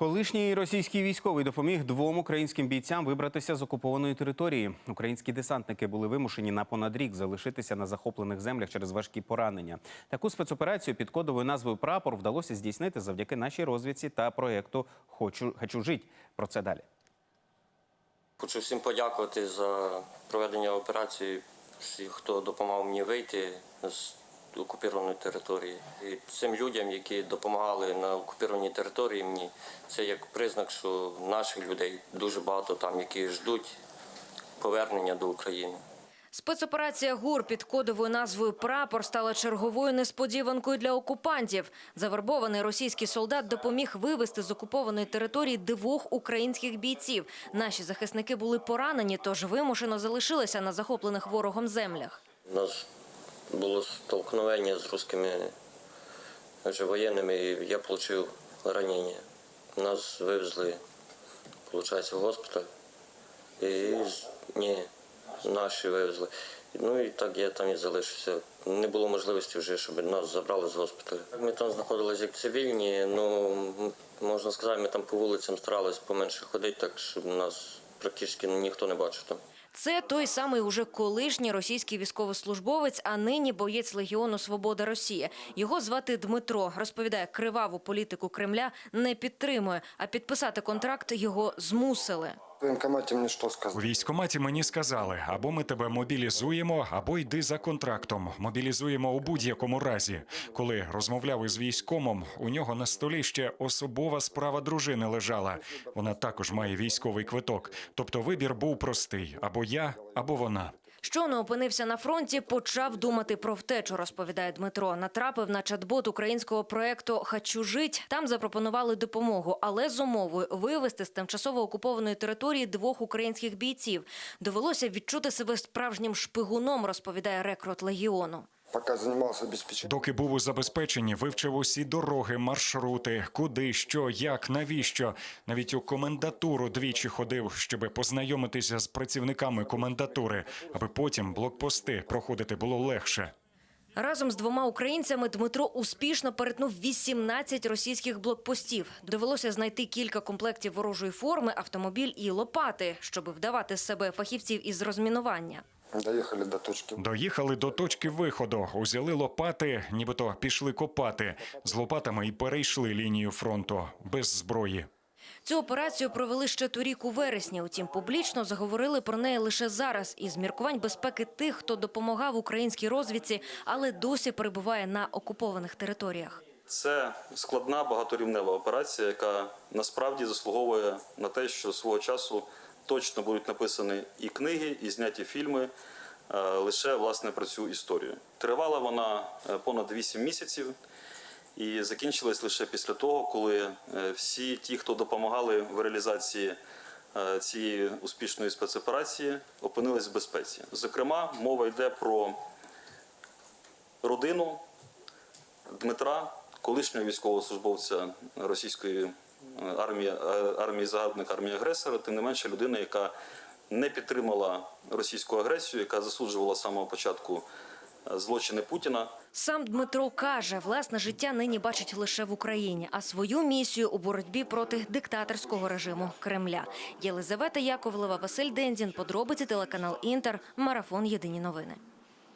Колишній російський військовий допоміг двом українським бійцям вибратися з окупованої території. Українські десантники були вимушені на понад рік залишитися на захоплених землях через важкі поранення. Таку спецоперацію під кодовою назвою Прапор вдалося здійснити завдяки нашій розвідці та проєкту Хочу хочу жить. Про це далі. Хочу всім подякувати за проведення операції, всіх, хто допомагав мені вийти з окупованої території. І цим людям, які допомагали на окупованій території, мені це як признак, що наших людей дуже багато там, які ждуть повернення до України. Спецоперація ГУР під кодовою назвою Прапор стала черговою несподіванкою для окупантів. Завербований російський солдат допоміг вивезти з окупованої території двох українських бійців. Наші захисники були поранені, тож вимушено залишилися на захоплених ворогом землях. Нас було столкновення з русскими воєнними, і я отримав ранення. Нас вивезли, виходить, в госпіталь. І ні, наші вивезли. Ну і так я там і залишився. Не було можливості вже, щоб нас забрали з госпіталю. Ми там знаходилися як цивільні, ну можна сказати, ми там по вулицям старалися поменше ходити, так щоб нас практично ніхто не бачив там. Це той самий уже колишній російський військовослужбовець, а нині боєць Легіону Свобода Росія. Його звати Дмитро. Розповідає, криваву політику Кремля не підтримує, а підписати контракт його змусили. В мені що сказали? У військкоматі мені сказали, або ми тебе мобілізуємо, або йди за контрактом. Мобілізуємо у будь-якому разі. Коли розмовляв із військомом, у нього на столі ще особова справа дружини лежала. Вона також має військовий квиток. Тобто вибір був простий: або я, або вона. Щойно опинився на фронті, почав думати про втечу, розповідає Дмитро. Натрапив на чат-бот українського проекту «Хочу жить». Там запропонували допомогу, але з умовою вивезти з тимчасово окупованої території двох українських бійців. Довелося відчути себе справжнім шпигуном, розповідає рекрут легіону. Пока занимался обеспечением. Доки був у забезпеченні, вивчив усі дороги, маршрути, куди, що, як, навіщо. Навіть у комендатуру двічі ходив, щоб познайомитися з працівниками комендатури, аби потім блокпости проходити було легше. Разом з двома українцями Дмитро успішно перетнув 18 російських блокпостів. Довелося знайти кілька комплектів ворожої форми, автомобіль і лопати, щоб вдавати з себе фахівців із розмінування. Доехали до точки. Доїхали до точки виходу, узяли лопати, нібито пішли копати. З лопатами і перейшли лінію фронту без зброї. Цю операцію провели ще торік у вересні. Утім, публічно заговорили про неї лише зараз із міркувань безпеки тих, хто допомагав українській розвідці, але досі перебуває на окупованих територіях. Це складна багаторівнева операція, яка насправді заслуговує на те, що свого часу точно будуть написані і книги, і зняті фільми е, лише власне про цю історію. Тривала вона е, понад 8 місяців і закінчилась лише після того, коли е, всі ті, хто допомагали в реалізації цієї успішної спецоперації, опинились в безпеці. Зокрема, мова йде про родину Дмитра, колишнього військовослужбовця російської е, армії, е, армії загарбника, армії агресора, тим не менше людина, яка не підтримала російську агресію, яка засуджувала з самого початку е, злочини Путіна. Сам Дмитро каже, власне життя нині бачить лише в Україні, а свою місію у боротьбі проти диктаторського режиму Кремля. Єлизавета Яковлева, Василь Дендін, подробиці телеканал Інтер, марафон Єдині новини.